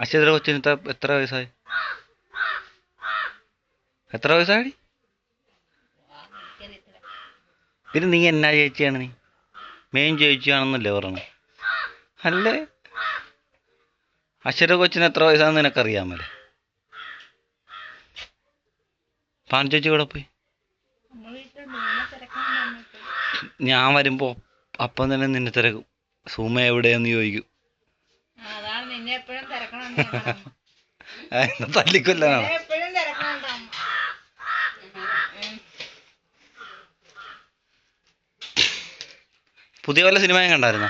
അശ്വതിയുടെ കൊച്ചിന് എത്ര വയസ്സായി? എത്ര വയസ്സായി? പിന്നെ നീ എന്നാ ചേച്ചിയാണ് നീ? മെയിൻ ചേച്ചിയാണെന്നല്ലേ പറഞ്ഞു. അല്ലേ? അശ്വര കൊച്ചിന് എത്ര വയസ്സാണെന്ന് നിനക്കറിയാമല്ലേ? പാൻ ചേച്ചി കൂടെ പോയി. ഞാൻ വരുമ്പോൾ അപ്പം തന്നെ നിന്നെ തിരക്കും. സുമ എവിടെയെന്ന് ചോദിക്കും. എപ്പോഴും തിരക്കണം എന്നെ എപ്പോഴും പുതിയ വല്ല സിനിമയും കണ്ടായിരുന്നോ?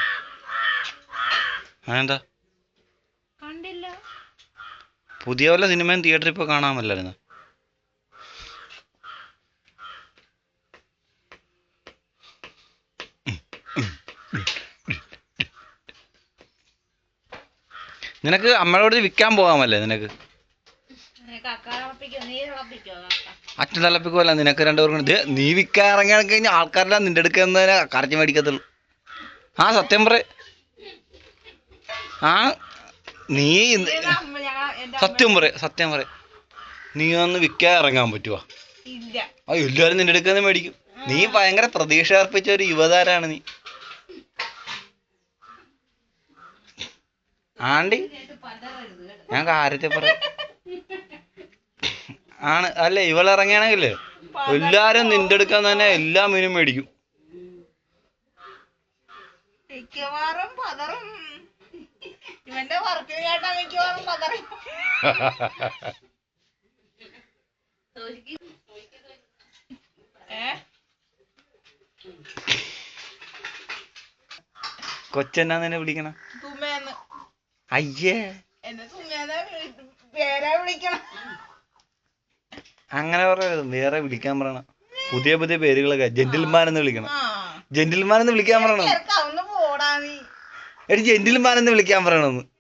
അതെന്താ? കണ്ടില്ല. പുതിയ വല്ല സിനിമയും തിയേറ്ററിൽ ഇപ്പോൾ കാണാമല്ലായിരുന്നു നിനക്ക് അമ്മയോട് വിൽക്കാൻ പോകാമല്ലേ നിനക്ക്? അച്ഛൻ തലപ്പിക്കുമല്ല നിനക്ക് രണ്ടുപേർക്കും നീ വിൽക്കാൻ ഇറങ്ങി കഴിഞ്ഞാൽ ആൾക്കാരെല്ലാം നിന്റെ അടുക്കുന്നതിനെ കറച്ച് മേടിക്കത്തുള്ളൂ. ആ സത്യം പറ ആ നീ സത്യം പറ സത്യം പറ നീ ഒന്ന് വിൽക്കാൻ ഇറങ്ങാൻ പറ്റുവാ? ഇല്ല. ആ എല്ലാവരും നിന്റെ അടുക്കുന്ന മേടിക്കും. നീ ഭയങ്കര പ്രതീക്ഷ അർപ്പിച്ച ഒരു യുവതാരാണ് നീ. ആണ്ടി? ഞാൻ കാര്യത്തെ പറ ആണ്. അല്ലേ ഇവളിറങ്ങിയാണെങ്കിലേ എല്ലാരും നിന്റെ അടുക്കാൻ തന്നെ എല്ലാ മീനും മേടിക്കും. മിക്കവാറും പതറും. ഇവന്റെ വർക്കിന് കേട്ടാ മിക്കവാറും പതറും. ഏ കൊച്ചെന്നാ നിന്നെ വിളിക്കണം? തുമ്മേന്ന്. അയ്യേ. എന്നെ തുമ്മേന്ന് പേരെ വിളിക്കണം. അങ്ങനെ പറയരുത്. വേറെ വിളിക്കാൻ പറയണം. പുതിയ പുതിയ പേരുകളൊക്കെ. ജെന്റിൽമാൻ എന്ന് വിളിക്കണം. ജെന്റിൽമാൻ എന്ന് വിളിക്കാൻ പറയണം. എടി ജെന്റിൽമാൻ എന്ന് വിളിക്കാൻ പറയണമെന്ന്.